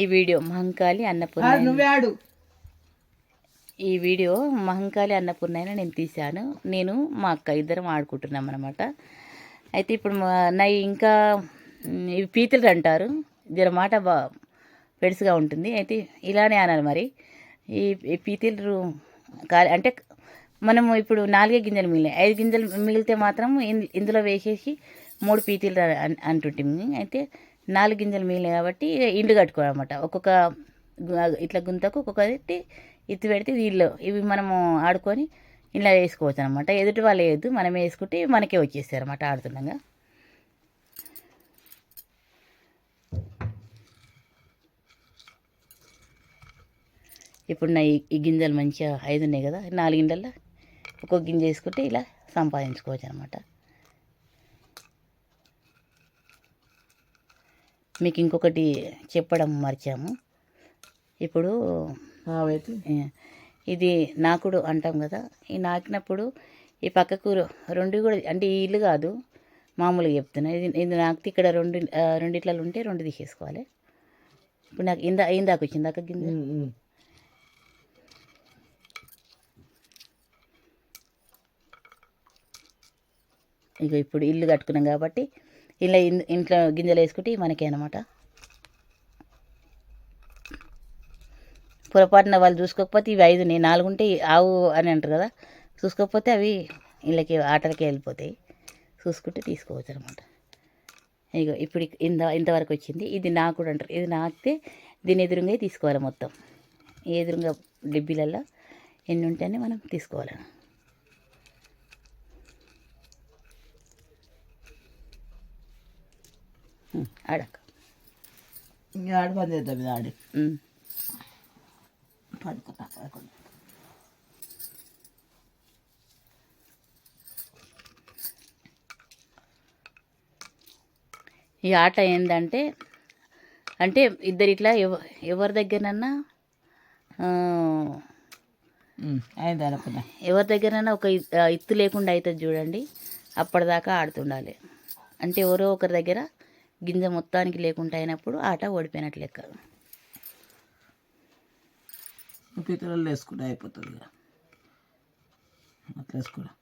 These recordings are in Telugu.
ఈ వీడియో మహంకాళి అన్నపూర్ణ ఈ వీడియో మహంకాళి అన్నపూర్ణైన నేను తీశాను. నేను మా అక్క ఇద్దరం ఆడుకుంటున్నాం అనమాట అయితే ఇప్పుడు నా ఇంకా ఇవి పీతలు అంటారు. జర మాట బా పెడుసుగా ఉంటుంది. అయితే ఇలానే అనాలి మరి. ఈ పీతలు కాలి అంటే మనము ఇప్పుడు నాలుగే గింజలు మిగిలినాయి. ఐదు గింజలు మిగిలితే మాత్రం ఇందులో వేసేసి మూడు పీతలు అంటుంటుంది అయితే నాలుగు గింజలు మిగిలినాయి కాబట్టి ఇండ్లు కట్టుకోవాలన్నమాట. ఒక్కొక్క ఇట్లా గుంతకు ఒక్కొక్కటి ఇత్తి పెడితే వీళ్ళు ఇవి మనము ఆడుకొని ఇలా వేసుకోవచ్చు అనమాట ఎదుటి వాళ్ళు వేయద్దు. మనం వేసుకుంటే మనకే వచ్చేస్తారు అనమాట ఆడుతుండగా. ఇప్పుడు నా ఈ- ఈ గింజలు మంచిగా ఐదు ఉన్నాయి కదా. నాలుగు గింజల్లో ఒక్కొక్క గింజ వేసుకుంటే ఇలా సంపాదించుకోవచ్చు అనమాట మీకు ఇంకొకటి చెప్పడం మర్చాము. ఇప్పుడు ఇది నాకుడు అంటాం కదా. ఈ నాకినప్పుడు ఈ పక్కకు రెండు కూడా అంటే ఈ ఇల్లు కాదు మామూలుగా చెప్తున్నా. ఇది ఇది నాకితే ఇక్కడ రెండు రెండిట్లలో ఉంటే రెండు తీసేసుకోవాలి. ఇప్పుడు నాకు ఇందా ఇందాక వచ్చింది దాకా గింజ. ఇక ఇప్పుడు ఇల్లు కట్టుకున్నాం కాబట్టి ఇలా ఇంట్లో గింజలు వేసుకుంటే మనకే అనమాట పొరపాటున వాళ్ళు చూసుకోకపోతే ఇవి ఐదు నేను నాలుగు ఉంటే ఆవు అని అంటారు కదా. చూసుకోకపోతే అవి ఇళ్ళకి ఆటలకి వెళ్ళిపోతాయి. చూసుకుంటే తీసుకోవచ్చు అనమాట ఇగో ఇప్పుడు ఇంత ఇంతవరకు వచ్చింది. ఇది నాకు కూడా అంటారు. ఇది నాకితే దీని ఎదురుగా తీసుకోవాలి మొత్తం. ఎదురుగా డిబ్బీలలో ఎన్ని ఉంటేనే మనం తీసుకోవాలి. ఆడక. ఆడి పని చేద్దాం ఇది ఆడి. పడుకున్నా ఈ ఆట ఏంటంటే అంటే ఇద్దరు ఇట్లా ఎవ ఎవరి దగ్గరనన్నా ఎవరి దగ్గరనన్నా ఒక ఇత్తు లేకుండా అవుతుంది చూడండి అప్పటిదాకా ఆడుతుండాలి. అంటే ఎవరో ఒకరి దగ్గర గింజ మొత్తానికి లేకుండా అయినప్పుడు ఆట ఓడిపోయినట్లు లెక్క. పితరలు వేసుకుంటే అయిపోతుంది ఇక అట్లా వేసుకోవడం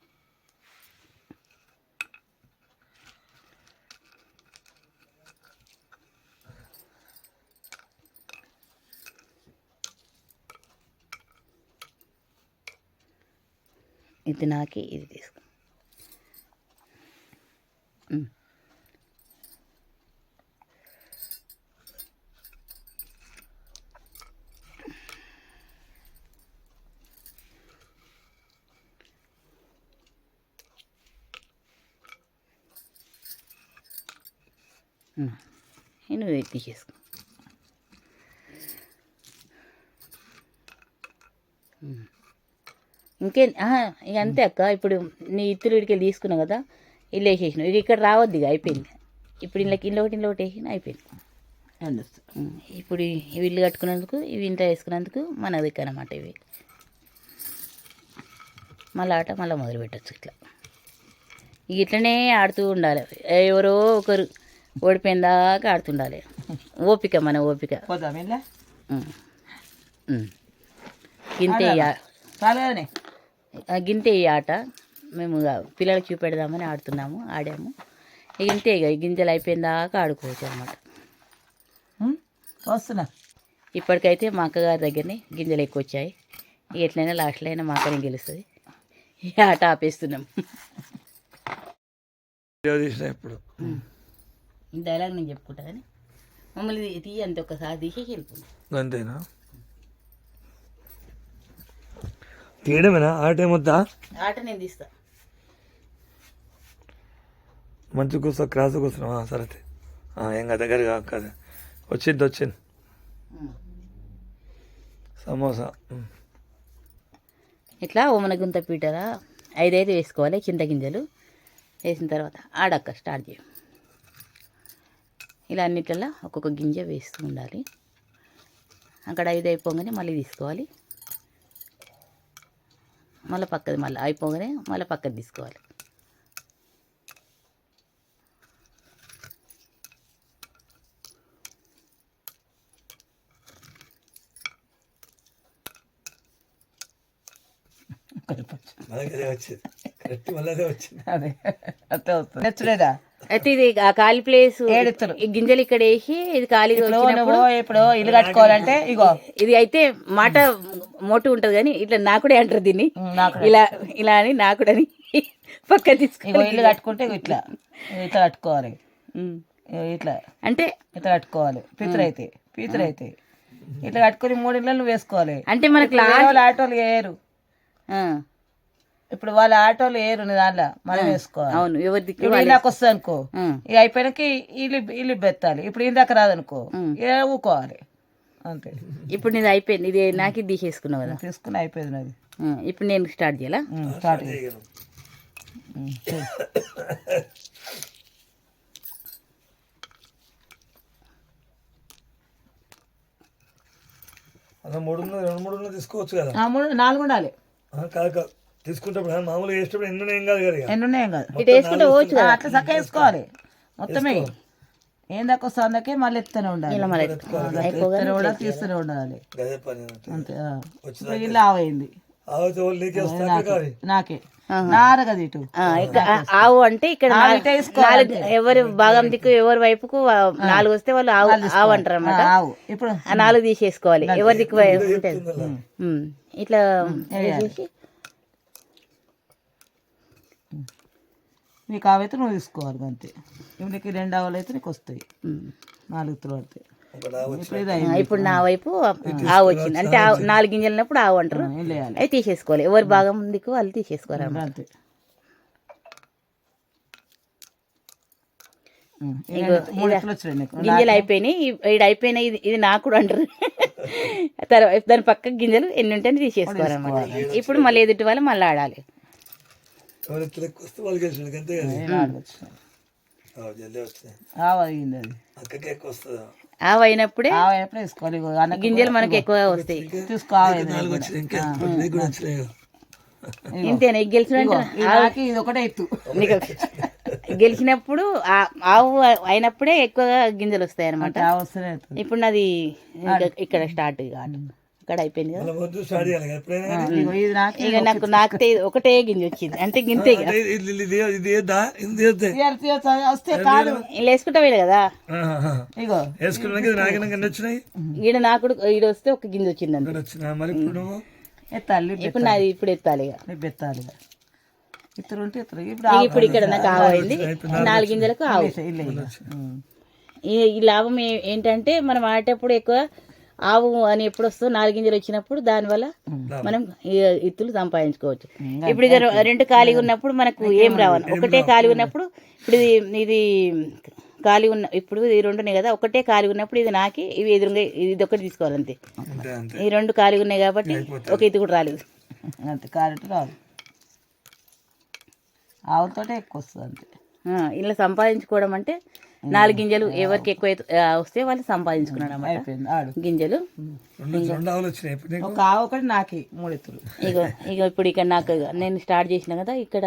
ఇది నాకి ఇది తీసుకో. నువ్వు ఇది తీసేసుకో ఇంకే ఇక అంతే అక్క. ఇప్పుడు నీ ఇత్తులు ఇడికి తీసుకున్నావు కదా ఇల్లు వేసేసినావు. ఇక ఇక్కడ రావద్దు ఇక అయిపోయింది ఇప్పుడు ఇళ్ళకి ఇల్లు ఒకటి ఇల్లు ఒకటి వేసిన అయిపోయింది. ఇప్పుడు ఇవి ఇల్లు కట్టుకున్నందుకు ఇవి ఇంత వేసుకున్నందుకు మన అనమాట ఇవి. మళ్ళీ ఆట మళ్ళీ మొదలు పెట్టచ్చు ఇట్లా ఇట్లనే ఆడుతూ ఉండాలి. ఎవరో ఒకరు ఓడిపోయిన దాకా ఆడుతుండాలి. ఓపిక మన ఓపిక. గింతే గింతే ఈ ఆట. మేము పిల్లలకి చూపెడదామని ఆడుతున్నాము ఆడాము. ఇక ఇంతే ఇక గింజలు అయిపోయిన దాకా ఆడుకోవచ్చు అనమాట వస్తున్నా. ఇప్పటికైతే మా అక్కగారి దగ్గరనే గింజలు ఎక్కువ వచ్చాయి. ఎట్లయినా లాస్ట్లో అయినా మా అక్కనే గెలుస్తుంది. ఈ ఆట ఆపేస్తున్నాం. ఇప్పుడు. ఈ డైలాగ్ నేను చెప్పుకుంటా కానీ మమ్మల్ని తీయ అంతే ఒకసారి తీసేసి వెళ్ళిపోయింది అంతేనా? తీయడమేనా? ఆట ఏమొద్దా ఆట నేను తీస్తా. మంచి కూర్చో క్రాస్ కూర్చున్నావా సరే కాదు దగ్గరగా కదా వచ్చింది వచ్చింది. సమోసా. ఇట్లా ఓమన గుంత పీటల ఐదైదు వేసుకోవాలి చింత గింజలు వేసిన తర్వాత ఆడక్క స్టార్ట్ చేయం. ఇలా అన్నిట్లలో ఒక్కొక్క గింజ వేస్తూ ఉండాలి. అక్కడ ఐదు అయిపోగానే మళ్ళీ తీసుకోవాలి. మళ్ళీ పక్కది మళ్ళీ అయిపోగానే మళ్ళీ పక్కది తీసుకోవాలి. వచ్చింది. అదే అట్లా వస్తుంది. నచ్చలేదా? అయితే ఇది ఆ ఖాళీ ప్లేస్ ఏడుతురు. గింజలు ఇక్కడ వేసి ఇది ఖాళీగా ఇప్పుడు వచ్చినప్పుడు నువ్వు ఇప్పుడు ఇల్లు కట్టుకోవాలంటే ఇగో. ఇది అయితే మాట మోటు ఉంటది కానీ ఇట్లా నాకుడే అంటారు దీన్ని. ఇలా ఇలా అని నాకుడని పక్క తీసుకో ఇల్లు కట్టుకుంటే ఇట్లా. ఇట్లా కట్టుకోవాలి. ఇట్లా. అంటే ఇట్లా కట్టుకోవాలి. పీతలు అయితే ఇట్లా కట్టుకుని మూడు ఇళ్ళు నువ్వు వేసుకోవాలి. అంటే మనకి ఆటోలు వేయరు. ఇప్పుడు వాళ్ళ ఆటోలు వేయరు నీ దాంట్లో మనం వేసుకోవాలి. అవును ఎవరి వస్తుంది అనుకో. ఇక అయిపోయినాక ఇల్లు ఇల్లు బెత్తాలి ఇప్పుడు ఇందాక రాదనుకో ఇక ఊకోవాలి? అంతే. ఇప్పుడు నీది అయిపోయింది. ఇది నాకు ఇది తీసేసుకున్నావు కదా? తీసుకుని అయిపోయింది నాది. ఇప్పుడు నేను స్టార్ట్ చేయాలా? స్టార్ట్ మూడు రెండు మూడు తీసుకోవచ్చు కదా? నాలుగు ఉండాలి. ఆ, కాదు కాదు. తీసుకుంటప్పుడు ఆ, మామూలుగా వేసేటప్పుడు ఎన్నో ఏం కాదు కదా ఇక. ఎన్ని ఉన్నాయి కాదు. ఇటు వేసుకుంటే పోవచ్చు అట్లా చక్క వేసుకోవాలి. మొత్తమే. ఏం దాకా వస్తుందకే మళ్ళీ ఎత్తనే ఉండాలి. ఎత్తనే ఉండాలి తీస్తూనే ఉండాలి. అంతే ఆవైంది. నీకే ఆవు అంటే ఇక్కడ ఎవరి భాగం దిక్కు ఎవరి వైపుకు నాలుగు వస్తే వాళ్ళు ఆవు ఆవు అంటారు అనమాట ఆవు. ఇప్పుడు ఆ నాలుగు తీసేసుకోవాలి. ఎవరి దిక్కు. ఇట్లా నీకు ఆవైతే నువ్వు తీసుకోవాలి అంతే. ఇప్పుడు నీకు రెండు ఆవులు అయితే నీకు వస్తాయి. నాలుగు పడతాయి ఆవు ఇప్పుడు ఇది నా వైపు ఆవు వచ్చింది. అంటే ఆవు- నాలుగు గింజలు ఉన్నప్పుడు ఆవు అంటారు. అవి తీసేసుకోవాలి. ఎవరి భాగం దిక్కు వాళ్ళు తీసేసుకోవాలి. అంతే. గింజలు అయిపోయినాయి. ఈడ అయిపోయినాయి ఇది ఇది నాకు కూడా అంటారు. తర్వాత దాని పక్క గింజలు ఎన్ని ఉంటే తీసేసుకోవాలన్నమాట ఇప్పుడు మళ్ళీ ఎదుటి వాళ్ళు మళ్ళీ ఆడాలి. ఎవరు ఎత్తులు ఎక్కువ వస్తే. అంతే కదా అది. అక్కకి ఎక్కువ వస్తుందా? ఆవు అయినప్పుడే? ఆవు అయినప్పుడు వేసుకోవాలి ఇగో అన్నకి గింజలు మనకి ఎక్కువ వస్తాయి. తీసుకో. ఇంతేనా? ఇది గెలిచినంటే ఈ నాకి ఇది ఒకటే ఎత్తు. నీకు గెలిచినప్పుడు ఆ- ఆవు అయినప్పుడే ఎక్కువగా గింజలు వస్తాయి అనమాట ఇప్పుడు నాది ఇంకా ఇక్కడ స్టార్ట్ కాదు ఇక్కడ అయిపోయింది కదా. నాకు నాకు ఒకటే గింజ వచ్చింది. అంటే గింతే వేసుకుంటా పోయినా కదా? ఇగో. ఈడ నాకు ఈడ వస్తే ఒక గింజ వచ్చింది ఎత్తాలి ఇప్పుడు నాది ఇప్పుడు ఎత్తాలి ఇక. ఎత్తాలి. ఇద్దరు ఉంటే ఇప్పుడు ఇక ఇప్పుడు ఇక్కడ నాకు ఆవు అయింది. నాలుగు గింజలకు ఆవు. ఈ లాభం ఏంటంటే మనం ఆడేటప్పుడు ఎక్కువ ఆవు అని ఎప్పుడు వస్తుందో నాలుగు గింజలు వచ్చినప్పుడు దానివల్ల మనం ఈ ఇత్తులు సంపాదించుకోవచ్చు. ఇప్పుడు ఇక రె- రెండు ఖాళీగా ఉన్నప్పుడు మనకు ఏం రావాలి ఒకటే ఖాళీ ఉన్నప్పుడు ఇప్పుడు ఇది ఇది ఖాళీ ఉన్న ఇప్పుడు ఈ రెండు ఉన్నాయి కదా ఒకటే ఖాళీ ఉన్నప్పుడు ఇది నాకి ఇవి ఎదురుగా ఇది ఒకటి తీసుకోవాలి అంతే అంతే. అంతే ఈ రెండు ఖాళీగా ఉన్నాయి కాబట్టి ఒక ఇది కూడా రాలేదు. అంతే క్యారెట్ రాదు. ఆవులతోటే ఎక్కువ వస్తుంది అంతే ఇలా సంపాదించుకోవడం అంటే నాలుగు గింజలు ఎవరికి ఎక్కువ వస్తే వాళ్ళు సంపాదించుకున్నాడు అన్నమాట. గింజలు. ఒక ఆవు ఒకటి నాకి మూడు ఎత్తులు. ఇగో ఇగో ఇప్పుడు ఇక్కడ నాకు నేను స్టార్ట్ చేసిన కదా ఇక్కడ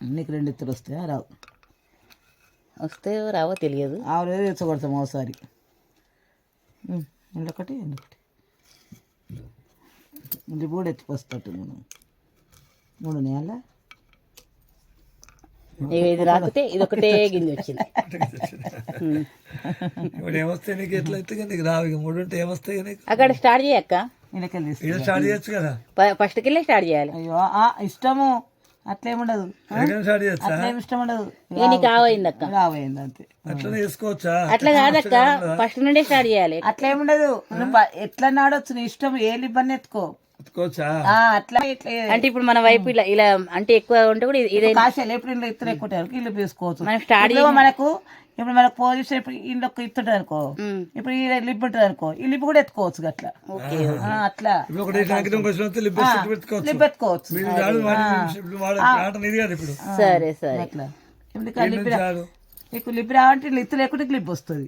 నీకు రెండు ఎత్తులు వస్తాయా? రావు. వస్తే రావో తెలియదు. ఆవులు ఏదో తెచ్చగొడతాం ఒకసారి. ఉమ్, ఇంకొకటి ఇంకొకటి ఇది కూడా ఎత్తుకొస్తట్టు మనం మూడు. నెలల ఇది రాకపోతే ఇది ఒకటే గింజ వచ్చింది. ఇప్పుడు ఏమొస్తాయి నీకు ఎట్లా అయితే నీకు రావు ఇక మూడు ఉంటే ఏమొస్తాయి నీకు? అక్కడ స్టార్ట్ చేయక్క స్టార్ట్ చేయొచ్చు కదా? ఫస్ట్కి వెళ్ళి స్టార్ట్ చేయాలి. అయ్యో ఆ, ఇష్టము అట్లేముండదు. ఎక్కడ స్టార్ట్ చేయొచ్చా? అట్లేం ఇష్టం ఉండదు ఇక నీకు ఆవైంది అక్క. రావు అయింది అంతే. అట్లనే వేసుకోవచ్చా అట్లా కాదక్క ఫస్ట్ నుండే స్టార్ట్ చేయాలి. అట్లేముండదు. నువ్వు ఎట్లా నాడొచ్చు? నీ ఇష్టం ఏ ఇబ్బంది ఎత్తుకో. అంటే ఇప్పుడు మన వైపు ఇలా ఇలా అంటే ఎక్కువ ఉంటే కూడా ఇది- కాశాలు ఎప్పుడు ఇంట్లో ఇత్తలు ఎక్కువ ఇల్లు తీసుకోవచ్చు మనం స్టార్ట్ ఇప్పుడు మనకు ఇప్పుడు మనకు పొజిషన్ ఇప్పుడు ఇంట్లో ఒక ఇత్తు ఉంటుంది అనుకో. ఇప్పుడు ఈ లిప్ ఉంటుంది అనుకో. ఈ లిప్ కూడా ఎత్తుకోవచ్చు అట్లా. అట్లా లిప్ పెట్టి పెట్టుకోవచ్చు. లిప్ ఎత్తుకోవచ్చు సరే సరే. ఇప్పుడు నీకు లిప్ రావంటే ఇల్లు ఇత్తు లేకుంటే లిప్ వస్తుంది.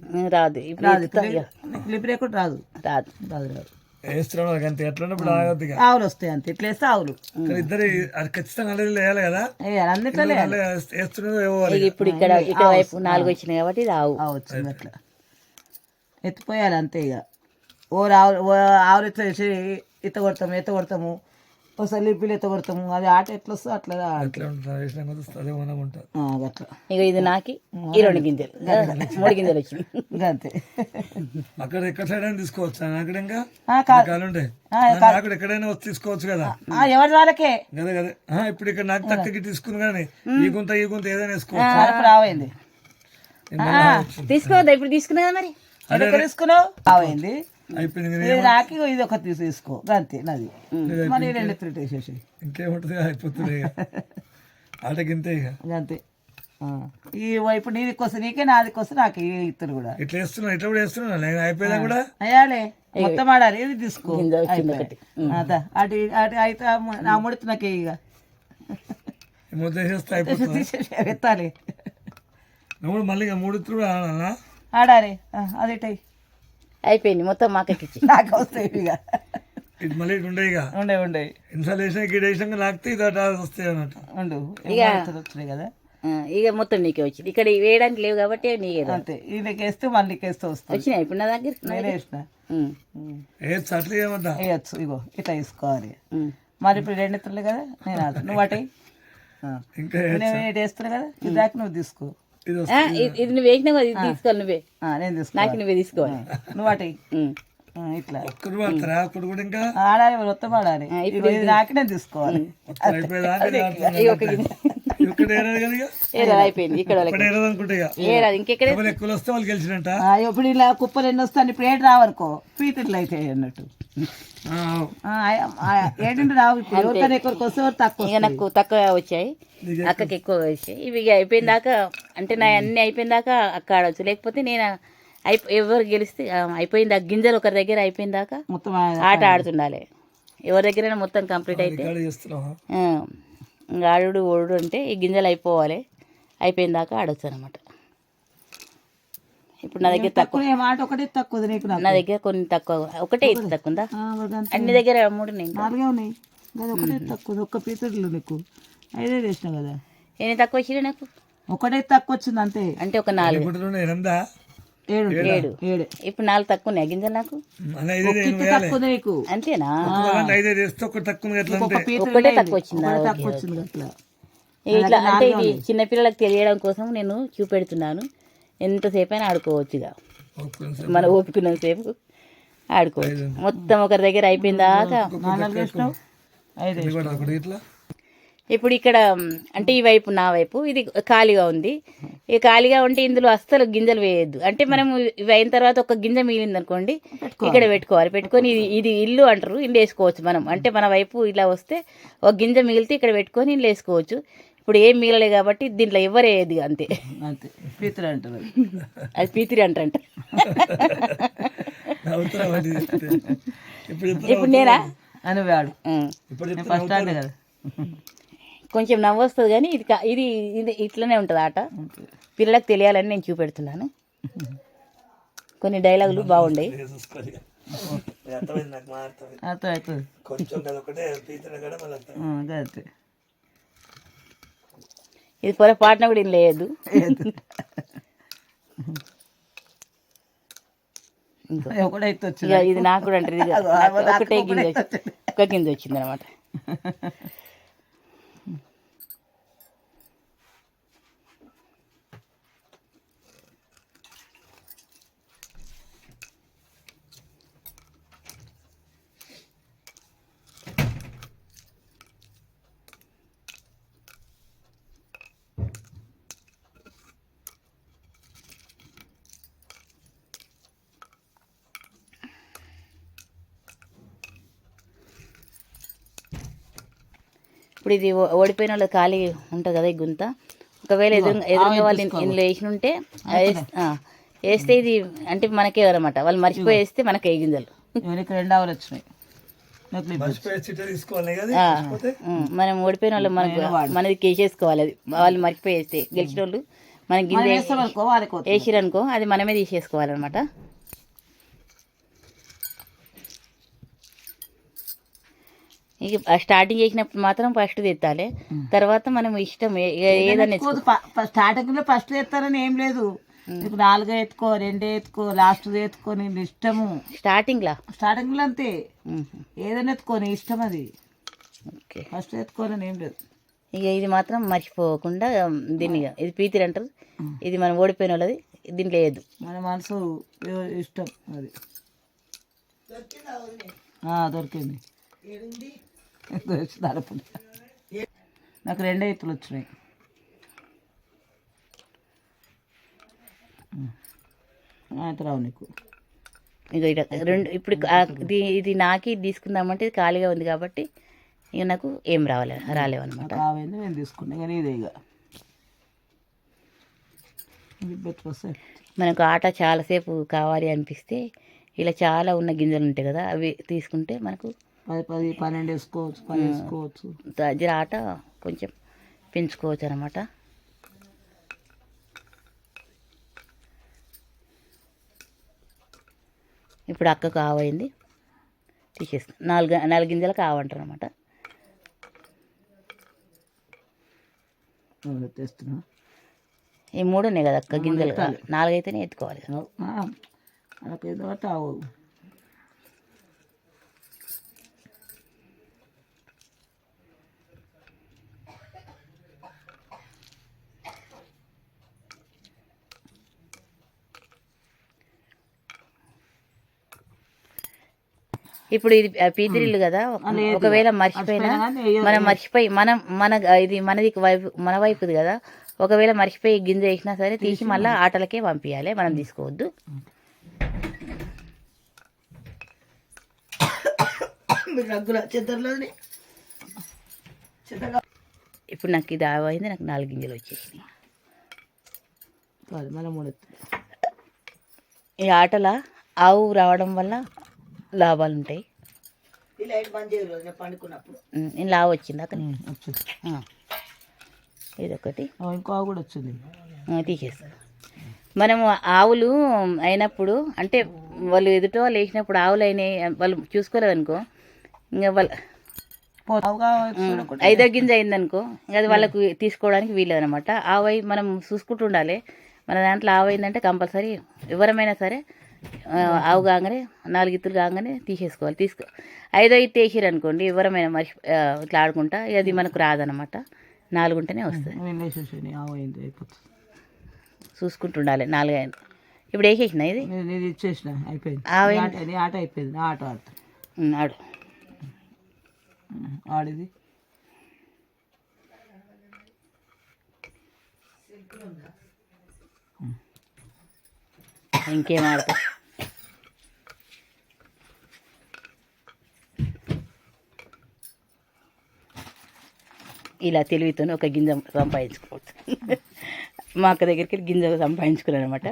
రాదు. రాదు. లిప్ లేకుండా రాదు. రాదు. రాదు రాదు. వేస్తున్నాడు అంతే. ఎట్లా ఆగద్దు ఆవులు వస్తాయి అంతే. ఇట్లా వేస్తే ఆవులు. ఇద్దరు అది ఖచ్చితంగా అల్లరి వేయాలి కదా వేస్తున్నదో ఇక ఇప్పుడు ఇక్కడ ఇక్కడ వైపు నాలుగు వచ్చినాయి కాబట్టి ఇది ఆవు. ఆవు వచ్చింది అట్లా. ఎత్తిపోయాలి అంతే ఇక. ఓ ఆవు ఓ ఆవులు ఇట్లా వేసి ఇత కొడతాము ఎత్త కొడతాము. ఒకసారి లిపిలు ఎత్త కొడతాము. అది ఆట ఎట్లా వస్తుందో అట్లా కొద్ది అదే మనం ఉంటుంది అట్లా. ఇక ఇది నాకి ఈ రెండు గింజలు. మూడు గింజలు వచ్చింది అంతే అక్కడ ఎక్కడ సైడ్ అయినా తీసుకోవచ్చు? అక్కడ ఇంకా? ఉంటాయి ఆ, అక్కడ ఎక్కడైనా వచ్చి తీసుకోవచ్చు కదా? ఆ, ఎవరి వాళ్ళకే? కదా కదా ఆ, ఇప్పుడు ఇక్కడ నాకు తక్కకి తీసుకుని కానీ ఈ గుంత ఈ గుంత ఏదైనా వేసుకోవచ్చు రావైంది తీసుకోవద్దా? ఇప్పుడు తీసుకున్నా కదా మరి తీసుకున్నావు? రావైంది అయిపోయింది ఇంకా ఇది నాకి ఇది ఒకటి తీసి తీసుకో అంతే నాది. మరి రెండు త్రీ వేసేసి ఇంకేముంటుంది అయిపోతుంది ఇక. ఆటకి ఇంతే ఇక. అంతే. ఆ. ఈ ఇప్పుడు నీది వస్తే నీకే నాది వస్తే నాకు ఇద్దరు కూడా. ఇట్లా వేస్తున్నా ఇట్లా కూడా వేస్తున్నా నేను అయిపోయినా కూడా? అయ్యాలే. మొత్తం ఆడాలి ఇది తీసుకో. అదా అటు అటు అయితే నా ముడితే నాకే ఇక. ముద్ద వేసేస్తే అయిపోతుంది? ఎత్తాలి. నువ్వు మళ్ళీ ఇక మూడు కూడా ఆడాలా ఆడాలి. ఆ, అది ఇటై అయిపోయింది. మొత్తం మా అక్కకి ఇచ్చి నాకు వస్తాయి ఇక. ఇది మళ్ళీ ఇటు ఉండే ఇక. ఉండే ఉండే. ఇన్సాల్ వేసినా గిడ వేసినాక ఇది అటు వస్తాయి అన్నట్టు. ఉండు. ఏమవుతుందో వచ్చినాయి కదా. ఇక మొత్తం నీకే వచ్చింది. ఇక్కడ వేయడానికి లేవు కాబట్టి నీకే. అంతే. ఈయనకి వేస్తే మళ్ళీ వేస్తే వస్తుంది. వచ్చినాయి ఇప్పుడు నా దగ్గర నేనే వేసిన. ఏ అట్లా ఏమద్దా? వేయచ్చు. ఇగో ఇట్లా తీసుకోవాలి ఉమ్. మరి ఇప్పుడు రెండు ఎత్తులే కదా నేను నువ్వు అటై ఇంకా నేను ఇటు వేస్తున్నా కదా ఇది దాకా నువ్వు తీసుకో. ఇది నువ్వు వేసినావు కదా, ఇది తీసుకోవాలి నువ్వే ఆ, నేను తీసుకో నాకు నువ్వే తీసుకోవాలి నువ్వు అటై. ఇట్లా ఒక్కరు ఒక్కడు కూడా ఇంకా ఆడాలి మొత్తం ఆడాలి ఇగో ఇది నాకి నేను తీసుకోవాలి అయిపోయేదాకా అయిపోయింది. ఇక్కడ ఇప్పుడు ఇలా కుప్పలు ఎన్ని వస్తాను ఇప్పుడు ఏడు రావనుకో. పీతలు అయితే అన్నట్టు. రావు ఇప్పుడు. ఎవరికైనా ఎక్కువకి వస్తే తక్కువ ఇక నాకు తక్కువ వచ్చాయి. అక్కకి ఎక్కువ. వచ్చాయి. ఇవి ఇక అయిపోయిన దాకా అంటే నా అన్ని అయిపోయిన దాకా అక్క ఆడవచ్చు లేకపోతే నేను అయిపో ఎవరు గెలిస్తే అయిపోయింది? ఆ గింజలు ఒకరి దగ్గర అయిపోయిన దాకా మొత్తం ఆట ఆడుతుండాలి. ఎవరి దగ్గరైనా మొత్తం కంప్లీట్ అయితే. ఇంకా ఆడుడు ఓడు అంటే ఈ గింజలు అయిపోవాలి. అయిపోయిన దాకా ఆడొచ్చు అనమాట ఇప్పుడు నా దగ్గర తక్కువ? మాట ఒకటే తక్కువ నీకు నా దగ్గర కొన్ని తక్కువ. ఒకటే ఇది తక్కువ ఉందా. అన్ని దగ్గర మూడు నాలుగే ఉన్నాయి. అది ఒకటే తక్కువ ఒక్క నీకు. ఐదే చేసినావు కదా. ఎన్ని తక్కువ వచ్చినాయి నాకు? ఒకటే తక్కువ వచ్చింది అంతే. అంటే ఒక నాలుగు. ఏడు ఇప్పుడు నాలుగు తక్కువ ఉన్నాయి. గింజలు నాకు తక్కువ అంతేనా ఒకటి తక్కువ వచ్చిందా ఇట్లా అంటే ఇది చిన్నపిల్లలకు తెలియడం కోసం నేను చూపెడుతున్నాను. ఎంతసేపు అయినా ఆడుకోవచ్చు ఇక. మన ఓపికన్నంత సేపు ఆడుకోవచ్చు. మొత్తం ఒకరి దగ్గర అయిపోయిన ఇప్పుడు ఇక్కడ అంటే ఈ వైపు నా వైపు ఇది ఖాళీగా ఉంది. ఈ ఖాళీగా ఉంటే ఇందులో అస్సలు గింజలు వేయద్దు. అంటే మనం ఇవి అయిన తర్వాత ఒక గింజ మిగిలింది అనుకోండి ఇక్కడ పెట్టుకోవాలి. పెట్టుకొని ఇది ఇది ఇల్లు అంటారు ఇల్లు వేసుకోవచ్చు మనం. అంటే మన వైపు ఇలా వస్తే ఒక గింజ మిగిలితే ఇక్కడ పెట్టుకొని ఇల్లు వేసుకోవచ్చు. ఇప్పుడు ఏం మిగలలే కాబట్టి దీంట్లో ఎవరు వేయదు అంతే. అంతే. పీతలు అంటారు. అది. పీతిరి అంటారంట. ఇప్పుడు నేనా? అని వాడు. ఇప్పుడు ఫస్ట్ అంటే కదా. కొంచెం నవ్వు వస్తుంది కానీ ఇది ఇది ఇది ఇట్లనే ఉంటుంది ఆట పిల్లలకు తెలియాలని నేను చూపెడుతున్నాను. కొన్ని డైలాగులు అంతే ఇది పొరపాటున కూడా ఇది లేదు. ఇది నాకు కూడా అంటారు ఇది నాకు ఒకటే గింజ వచ్చి- ఒక గింజ వచ్చింది అనమాట ఇప్పుడు ఇది ఓ- ఓడిపోయిన వాళ్ళు ఖాళీ ఉంటుంది కదా ఈ గుంత. ఒకవేళ ఎదురు ఎదురుగా వాళ్ళు ఇందులో వేసి ఉంటే వేస్తే ఇది అంటే మనకే అనమాట వాళ్ళు మర్చిపోయి వేస్తే మనకే గింజలు. ఎవరికి రెండు ఆవులు వచ్చినాయి. మనం ఓడిపోయిన వాళ్ళు మనకు మనది కేసేసుకోవాలి అది వాళ్ళు మర్చిపోయి వేస్తే గెలిచిన వాళ్ళు మన గింజ. వేసిరనుకో అది మనమే తీసేసుకోవాలన్నమాట. ఇక స్టార్టింగ్ చేసినప్పుడు మాత్రం ఫస్ట్ తెత్తాలి. తర్వాత మనం ఇష్టం ఏ- ఏ- ఏదన్నా ఎక్కువ ప- ప- స్టార్టింగ్లో ఫస్ట్ వేస్తారని ఏం లేదు. నీకు నాలుగే ఎత్తుకో రెండే ఎత్తుకో లాస్ట్ ఎత్తుకో నీ ఇష్టము. స్టార్టింగ్లా స్టార్టింగ్లో అంతే. మ్మ్. ఏదైనా ఎత్తుకో నీ ఇష్టం అది. ఓకే. ఫస్ట్ ఎత్తుకోని ఏం లేదు. ఇక ఇది మాత్రం మర్చిపోకుండా దీన్ని ఇక ఇది పీతిరి అంటారు. ఇది మనం ఓడిపోయిన వాళ్ళది దీంట్లో లేదు మన మనసు ఇష్టం అది. ఆ, దొరికింది. నాకు రెండే ఎత్తులు వచ్చినాయి. అయితే రావు నీకు. ఇక ఇట రెండు ఇప్పుడు ఇది ఇది నాకి తీసుకుందామంటే ఇది ఖాళీగా ఉంది కాబట్టి ఇక నాకు ఏం రావాలి రాలేవు అనమాట. నేను తీసుకున్నా. కానీ ఇదే ఇక మనకు ఆట చాలాసేపు కావాలి అనిపిస్తే ఇలా చాలా ఉన్న గింజలు ఉంటాయి కదా అవి తీసుకుంటే మనకు పది పది పన్నెండు వేసుకోవచ్చు పది వేసుకోవచ్చు. దగ్గర ఆట కొంచెం పెంచుకోవచ్చు అనమాట ఇప్పుడు అక్కకు ఆవైంది తీసేస్తాం. నాలుగు నాలుగు గింజలు కావంటారు అనమాట తెస్తున్నా. ఈ మూడు ఉన్నాయి కదా అక్క గింజలు. నాలుగైతేనే ఎత్తుకోవాలి. ఏదో ఒకటి ఆవు ఇప్పుడు ఇది ఆ పీతిరిల్లు కదా ఒకవేళ మర్చిపోయినా మనం మర్చిపోయి మనం మన ఇది మనది వైపు మన వైపుది కదా ఒకవేళ మర్చిపోయి గింజ వేసినా సరే తీసి మళ్ళీ ఆటలకే పంపించాలి మనం తీసుకోవద్దు. ఇప్పుడు నాకు ఇది ఆవైంది నాకు నాలుగు గింజలు వచ్చేసినాయి. ఈ ఆటల ఆవు రావడం వల్ల లాభాలు ఉంటాయి నేను లావు వచ్చింది అక్కడ ఇదొకటి. ఇంకో ఆవు కూడా వచ్చింది. ఆ, తీసేస్తాను మనము ఆవులు అయినప్పుడు అంటే వాళ్ళు ఎదుట వాళ్ళు వేసినప్పుడు ఆవులు అయినాయి వాళ్ళు చూసుకోలేదు అనుకో ఇంకా వాళ్ళ ఐదో గింజ అయిందనుకో ఇంకా అది వాళ్ళకు తీసుకోవడానికి వీలేదు అనమాట ఆవు మనం చూసుకుంటూ ఉండాలి. మన దాంట్లో ఆవు అయిందంటే కంపల్సరీ ఎవరమైనా సరే ఆవు కాగానే నాలుగు ఇత్తులు కాగానే తీసేసుకోవాలి తీసుకో. ఐదో ఇత్తు వేసిరు అనుకోండి ఎవరమైనా మర్చి ఆ, ఇట్లా ఆడుకుంటా అది మనకు రాదనమాట నాలుగుంటేనే వస్తుంది. చూసుకుంటుండాలి నాలుగైదు ఇప్పుడు వేసేసిన ఇది? ఇచ్చేసిన అయిపోయింది. ఆట అయిపోయింది నా ఆట ఆడు. ఆడిది. ఇంకేం ఆడతా? ఇలా తెలివితో ఒక గింజ సంపాదించుకోవచ్చు. మా అక్క దగ్గరికి గింజ సంపాదించుకున్నాను అనమాట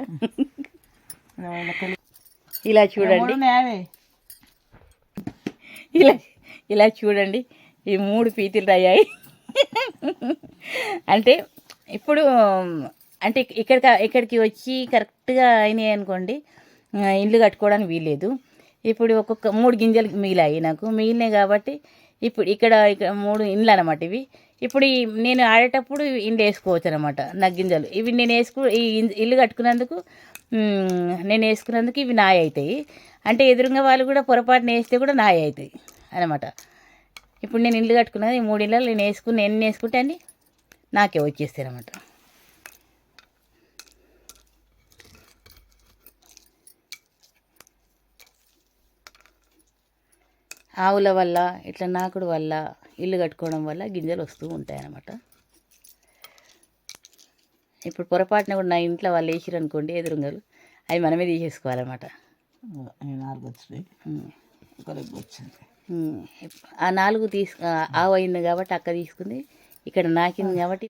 ఇలా చూడండి. ఇలా ఇలా చూడండి. ఈ మూడు పీతలు అయ్యాయి అంటే ఇప్పుడు అంటే ఇక్కడికి ఇక్కడికి వచ్చి కరెక్ట్గా అయినాయి అనుకోండి ఇల్లు కట్టుకోవడానికి వీల్లేదు. ఇప్పుడు ఒక్కొక్క మూడు గింజలు మిగిలాయి నాకు మిగిలినాయి కాబట్టి ఇప్పుడు ఇక్కడ ఇక్కడ మూడు ఇండ్లు అనమాట ఇవి. ఇప్పుడు ఈ నేను ఆడేటప్పుడు ఇండ్లు వేసుకోవచ్చు అనమాట నా గింజలు. ఇవి నేను వేసుకు ఈ ఇల్లు కట్టుకున్నందుకు నేను వేసుకున్నందుకు ఇవి నాయ అవుతాయి అంటే ఎదురుగా వాళ్ళు కూడా పొరపాటున వేస్తే కూడా నాయ అవుతాయి అనమాట ఇప్పుడు నేను ఇల్లు కట్టుకున్నది ఈ మూడు ఇళ్ళలో నేను వేసుకుని ఎన్ని వేసుకుంటే అన్ని నాకే వచ్చేస్తాయి అనమాట ఆవుల వల్ల ఇట్లా నాకుడు వల్ల ఇల్లు కట్టుకోవడం వల్ల గింజలు వస్తూ ఉంటాయి అన్నమాట ఇప్పుడు పొరపాటున కూడా నా ఇంట్లో వాళ్ళు వేసిరు అనుకోండి ఎదురుంగలు అవి మనమే తీసేసుకోవాలన్నమాట. నాలుగు వచ్చినాయి. వచ్చింది. ఆ నాలుగు తీసు ఆవు అయింది కాబట్టి అక్క తీసుకుంది ఇక్కడ నాకింది కాబట్టి